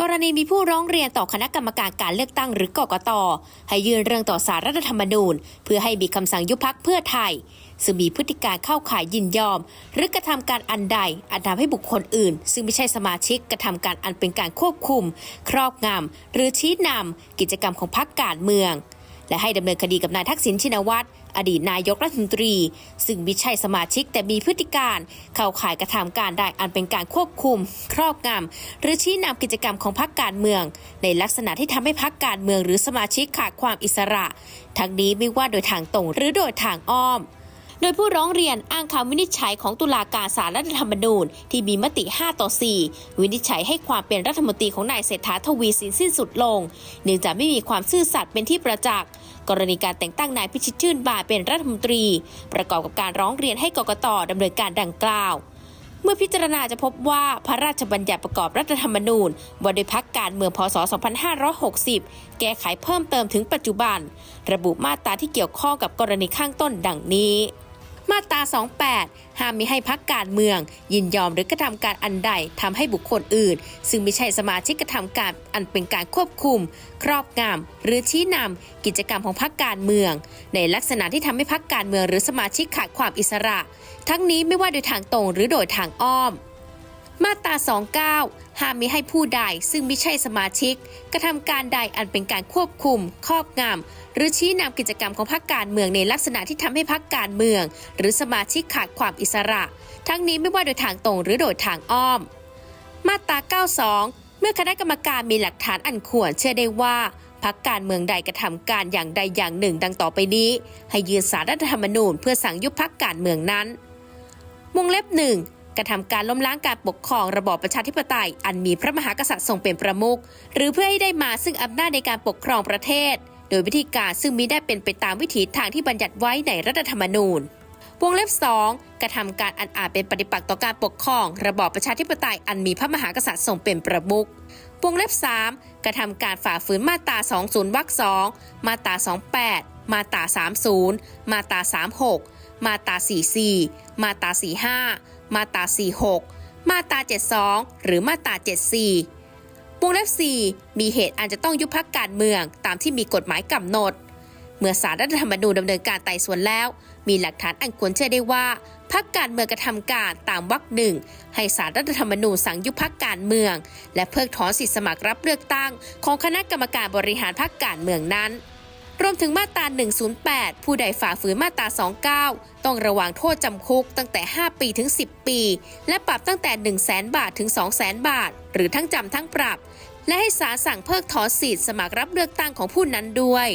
กรณีมีผู้ร้องเรียนต่อคณะกรรมการการเลือกตั้งหรือกกต ให้ยื่นเรื่องต่อสารรัฐธรรมนูญ เพื่อให้มีคำสั่งยุบพักเพื่อไทย ซึ่งมีพฤติการเข้าข่ายยินยอม หรือกระทำการอันใดอันทำให้บุคคลอื่น ซึ่งไม่ใช่สมาชิกกระทำการอันเป็นการควบคุม ครอบงำหรือชี้นำกิจกรรมของพักการเมือง และให้ดำเนินคดีกับนายทักษิณชินวัตรอดีตนายกรัฐมนตรี ซึ่งมิใช่สมาชิกแต่มีพฤติการเข้าข่ายกระทำการใดอันเป็นการควบคุม ครอบงำหรือชี้นำกิจกรรมของพรรคการเมือง ในลักษณะที่ทำให้พรรคการเมืองหรือสมาชิกขาดความอิสระ ทั้งนี้ไม่ว่าโดยทางตรงหรือโดยทางอ้อม โดยผู้ร้องเรียนอ้างคำวินิจฉัยของตุลาการศาลรัฐธรรมนูญ ที่มีมติ 5 ต่อ 4 วินิจฉัยให้ความเป็นรัฐมนตรีของนายเศรษฐาทวีสินสิ้นสุดลง เนื่องจากไม่มีความซื่อสัตย์เป็นที่ประจักษ์กรณีการแต่งตั้งนายพิชิตชื่นบาเป็นรัฐมนตรี ประกอบกับการร้องเรียนให้กกตดำเนินการดังกล่าวเมื่อพิจารณาจะพบว่าพระราชบัญญัติประกอบรัฐธรรมนูญว่าโดยพักการเมืองพศ 2560 แก้ไขเพิ่มเติมถึงปัจจุบัน ระบุมาตราที่เกี่ยวข้องกับกรณีข้างต้นดังนี้ มาตรา 28 ห้ามมิให้พักการเมือง ยินยอมหรือกระทำการอันใดทำให้บุคคลอื่น ซึ่งไม่ใช่สมาชิกกระทำการอันเป็นการควบคุม ครอบงำหรือชี้นำกิจกรรมของพักการเมือง ในลักษณะที่ทำให้พักการเมืองหรือสมาชิกขาดความอิสระ ทั้งนี้ไม่ว่าโดยทางตรงหรือโดยทางอ้อม มาตรา 29 ห้ามมิให้ผู้ใดซึ่งไม่ใช่สมาชิก กระทำการใดอันเป็นการควบคุม ครอบงำหรือชี้นำกิจกรรมของพรรคการเมืองในลักษณะที่ทำให้พรรคการเมือง หรือสมาชิกขาดความอิสระ ทั้งนี้ไม่ว่าโดยทางตรงหรือโดยทางอ้อม มาตรา 92 เมื่อคณะกรรมการมีหลักฐานอันควรเชื่อได้ว่าพรรคการเมืองใดกระทำการอย่างใดอย่างหนึ่ง ดังต่อไปนี้ ให้ยื่นสารรัฐธรรมนูญเพื่อสั่งยุบพรรคการเมืองนั้น วงเล็บหนึ่ง กระทำการล้มล้างการปกครองระบอบประชาธิปไตย อันมีพระมหากษัตริย์ทรงเป็นประมุขหรือเพื่อให้ได้มาซึ่งอำนาจในการปกครองประเทศ โดยวิธีการซึ่งมิได้เป็นไปตามวิถีทางที่บัญญัติไว้ในรัฐธรรมนูญวงเล็บ 2 กระทำการอันอาจเป็นปฏิปักษ์ต่อการปกครอง ระบอบประชาธิปไตยอันมีพระมหากษัตริย์ทรงเป็นประมุขวงเล็บ 3 กระทำการฝ่าฝืนมาตรา 20 วรรค 2 มาตรา 28 มาตรา 30 มาตรา 36 มาตรา 44 มาตรา 45 มาตรา 46 มาตรา 72 หรือมาตรา 74วงเล็บ 4 มีเหตุอันจะต้องยุบพักการเมืองตามที่มีกฎหมายกำหนด เมื่อสารรัฐธรรมนูญดำเนินการไต่สวนแล้ว มีหลักฐานอันควรเชื่อได้ว่าพักการเมืองกระทำการตามวรรคหนึ่งให้สารรัฐธรรมนูญสั่งยุบพักการเมือง และเพิกถอนสิทธิสมัครรับเลือกตั้ง ของคณะกรรมการบริหารพักการเมืองนั้น รวมถึงมาตรา 108 ผู้ใดฝ่าฝืนมาตรา 29 ต้องระวังโทษจำคุกตั้งแต่ 5 ปีถึง 10 ปี และปรับตั้งแต่ 1 0 0 0 0 0 บาทถึง 2 0 0 0 0 0 บาท หรือทั้งจำทั้งปรับ และให้ศาลสั่งเพิกถอนสิทธิ์สมัครรับเลือกตั้งของผู้นั้นด้วย